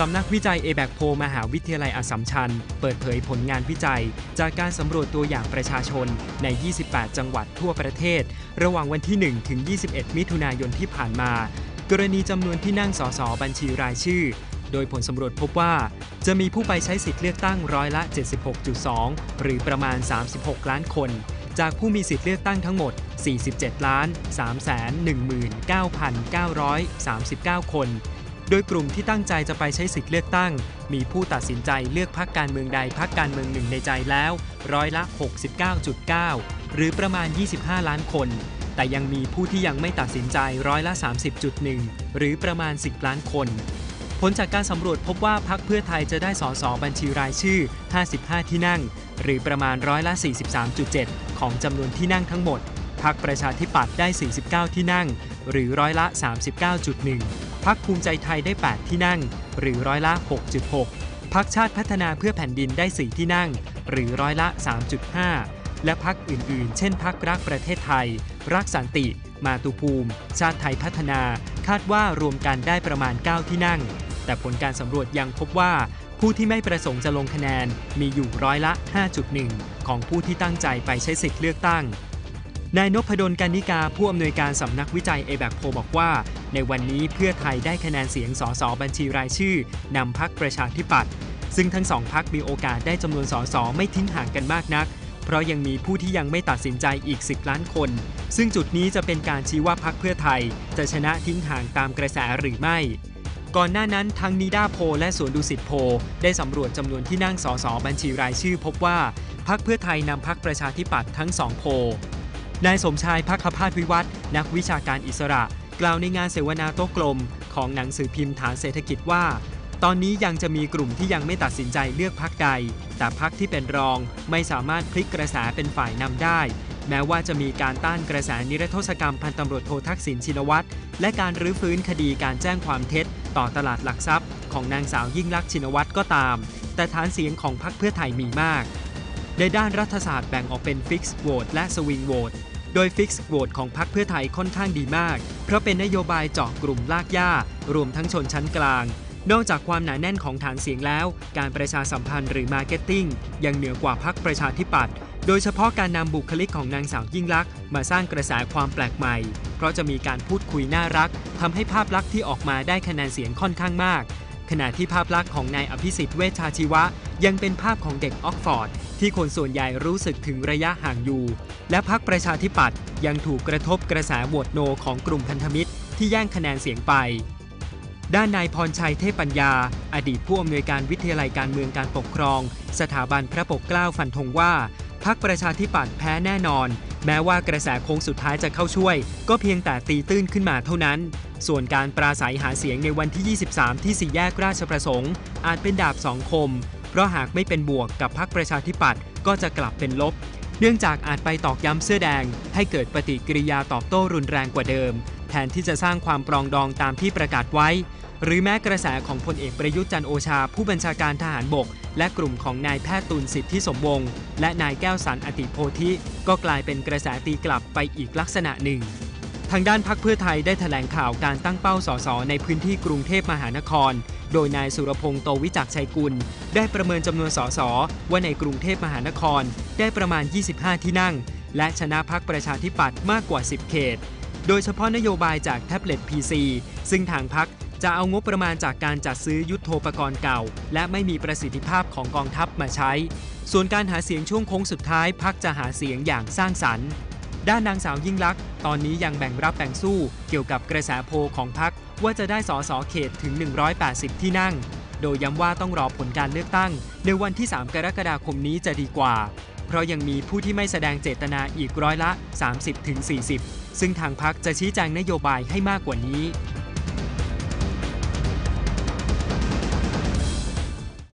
สำนักวิจัย a b a c โพมหาวิทยาลัยอสสัมชัญ เปิดเผยผลงานวิจัย จากการสำรวจตัวอย่างประชาชนใน 28 จังหวัดทั่วประเทศ ระหว่างวันที่ 1 ถึง 21 มิถุนายนที่ผ่านมา กรณีจำนวนที่นั่งสสบัญชีรายชื่อ โดยผลสำรวจพบว่า จะมีผู้ไปใช้สิทธิ์เลือกตั้งร้อยละ 76.2 หรือประมาณ 36 ล้านคน จากผู้มีสิทธิ์เลือกตั้งทั้งหมด 47 ล้าน319,939 คน โดยกลุ่มที่ตั้งใจจะไปใช้สิทธิ์เลือกตั้ง มีผู้ตัดสินใจเลือกพักการเมืองใดพักการเมืองหนึ่งในใจแล้วร้อยละ 69.9 หรือประมาณ 25 ล้านคน แต่ยังมีผู้ที่ยังไม่ตัดสินใจร้อยละ 30.1 หรือประมาณ 10 ล้านคน ผลจากการสำรวจพบว่าพักเพื่อไทยจะได้สสบัญชีรายชื่อ 55 ที่นั่ง หรือประมาณร้อยละ 43.7 ของจำนวนที่นั่งทั้งหมดพักประชาธิปัตย์ได้ 49 ที่นั่ง หรือร้อยละ 39.1 พักภูมิใจไทยได้ 8 ที่นั่ง หรือร้อยละ 6.6 พักชาติพัฒนาเพื่อแผ่นดินได้ 4 ที่นั่ง หรือร้อยละ 3.5 และพักอื่นๆ เช่นพักรักประเทศไทย รักสันติ มาตุภูมิ ชาติไทยพัฒนา คาดว่ารวมกันได้ประมาณ 9 ที่นั่ง แต่ผลการสำรวจยังพบว่า ผู้ที่ไม่ประสงค์จะลงคะแนนมีอยู่ร้อยละ 5.1 ของผู้ที่ตั้งใจไปใช้สิทธิ์เลือกตั้ง นายนพดลการนิกาผู้อำนวยการสำนักวิจัยเอแบกโพบอกว่า ในวันนี้เพื่อไทยได้คะแนนเสียงสสบัญชีรายชื่อนำพักประชาธิปัตย์ซึ่งทั้งสองพักมีโอกาสได้จำนวนสสไม่ทิ้งห่างกันมากนัก เพราะยังมีผู้ที่ยังไม่ตัดสินใจอีก 10 ล้านคน ซึ่งจุดนี้จะเป็นการชี้ว่าพักเพื่อไทย จะชนะทิ้งห่างตามกระแสหรือไม่ก่อนหน้านั้นทั้งนิดาโพและสวนดุสิตโพได้สำรวจจำนวนที่นั่งสสบัญชีรายชื่อ พบว่าพักเพื่อไทยนำพักประชาธิปัตย์ทั้งสองโพ นายสมชายพักขพาสวิวัฒนักวิชาการอิสระ กล่าวในงานเสวนาโต๊ะกลม ของหนังสือพิมพ์ฐานเศรษฐกิจว่า ตอนนี้ยังจะมีกลุ่มที่ยังไม่ตัดสินใจเลือกพักใด แต่พักที่เป็นรองไม่สามารถพลิกกระแสเป็นฝ่ายนำได้ แม้ว่าจะมีการต้านกระแสนิรโทษกรรมพันตำรวจโททักษิณชินวัตรและการรื้อฟื้นคดีการแจ้งความเท็จ ต่อตลาดหลักทรัพย์ ของนางสาวยิ่งลักษณ์ชินวัตรก็ตาม แต่ฐานเสียงของพักเพื่อไทยมีมาก ในด้านรัฐศาสตร์แบ่งออกเป็นฟิกซ์โหวตและสวิงโหวตโดยฟิกซ์โหวตของพรรคเพื่อไทยค่อนข้างดีมาก เพราะเป็นนโยบายเจาะกลุ่มลากย่า รวมทั้งชนชั้นกลาง นอกจากความหนาแน่นของฐานเสียงแล้ว การประชาสัมพันธ์หรือมาร์เก็ตติ้งยังเหนือกว่าพรรคประชาธิปัตย์ โดยเฉพาะการนำบุคลิกของนางสาวยิ่งลักษณ์มาสร้างกระแสความแปลกใหม่ เพราะจะมีการพูดคุยน่ารักทำให้ภาพลักษณ์ที่ออกมาได้คะแนนเสียงค่อนข้างมาก ขณะที่ภาพลักษณ์ของนายอภิสิทธิ์เวชชาชีวะ ยังเป็นภาพของเด็กออกฟอร์ด ที่คนส่วนใหญ่รู้สึกถึงระยะห่างอยู่ และพักประชาธิปัตย์ยังถูกกระทบกระแสโหวตโนของกลุ่มพันธมิตร ที่แย่งคะแนนเสียงไป ด้านนายพรชัยเทพปัญญา อดีตผู้อำนวยการวิทยาลัยการเมืองการปกครอง สถาบันพระปกเกล้าฟันธงว่าพักประชาธิปัตย์แพ้แน่นอน แม้ว่ากระแสโค้งสุดท้ายจะเข้าช่วย ก็เพียงแต่ตีตื้นขึ้นมาเท่านั้น ส่วนการปราศัยหาเสียงในวันที่ 23 ที่สี่แยกราชประสงค์ อาจเป็นดาบสองคม ราะหากไม่เป็นบวกกับพักประชาธิปัตย์ก็จะกลับเป็นลบ เนื่องจากอาจไปตอกย้ำเสื้อแดง ให้เกิดปฏิกิริยาตอบโต้รุนแรงกว่าเดิม แทนที่จะสร้างความปรองดองตามที่ประกาศไว้ หรือแม้กระแสของพลเอกประยุทธ์จันโอชา ผู้บัญชาการทหารบก และกลุ่มของนายแพทย์ตุลสิทธิสมวงศ์และนายแก้วสันอติโพธิก็กลายเป็นกระแสตีกลับไปอีกลักษณะหนึ่ง ทางด้านพักเพื่อไทยได้แถลงข่าวการตั้งเป้าสสในพื้นที่กรุงเทพมหานคร โดยนายสุรพงษ์โตวิจักชัยกุล ได้ประเมินจำนวนสสว่าในกรุงเทพมหานคร ได้ประมาณ 25 ที่นั่ง และชนะพักประชาธิปัตย์มากกว่า 10 เขต โดยเฉพาะนโยบายจากแท็บเล็ต PC ซึ่งทางพักจะเอางบประมาณจากการจัดซื้อยุทโธปกรณ์เก่า และไม่มีประสิทธิภาพของกองทัพมาใช้ ส่วนการหาเสียงช่วงโค้งสุดท้ายพักจะหาเสียงอย่างสร้างสรรค์ ด้านนางสาวยิ่งลักษณ์ตอนนี้ยังแบ่งรับแบ่งสู้เกี่ยวกับกระแสโพของพรรคว่าจะได้สอสอเขตถึง 180 ที่นั่ง โดยย้ำว่าต้องรอผลการเลือกตั้ง ในวันที่ 3 กรกฎาคมนี้จะดีกว่า เพราะยังมีผู้ที่ไม่แสดงเจตนาอีกร้อยละ 30-40 ซึ่งทางพรรคจะชี้แจงนโยบายให้มากกว่านี้